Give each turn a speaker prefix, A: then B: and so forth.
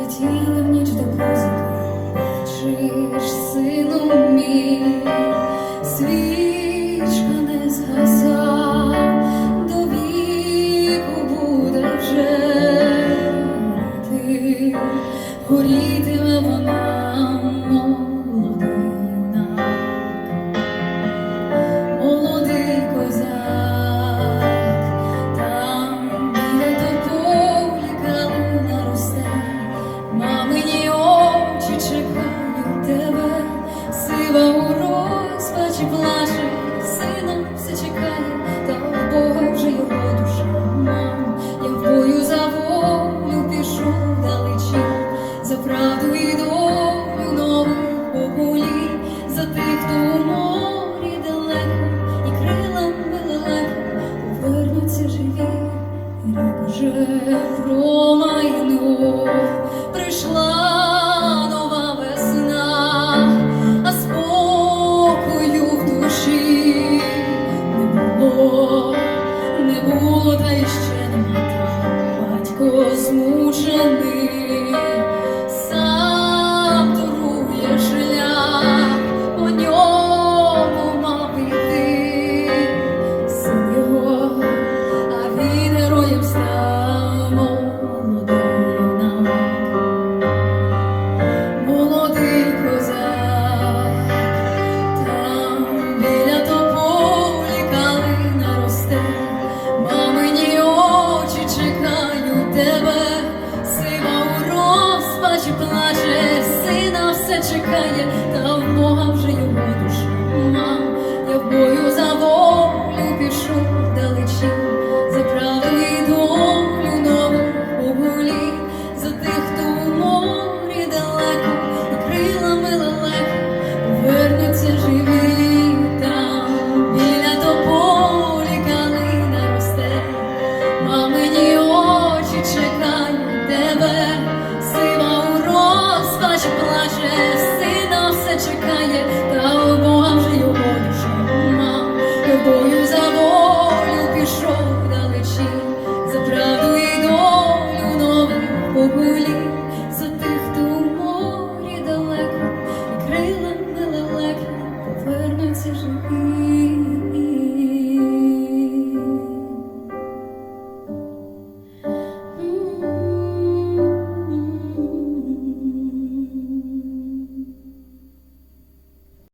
A: Летіли в ніч до позиції, ж сину мій, свічка не згаса, до віку буде вже ти горіти. промайну прийшла нова весна, а спокою в душі не було, не було та й ще нема батько змучений. все чекає, та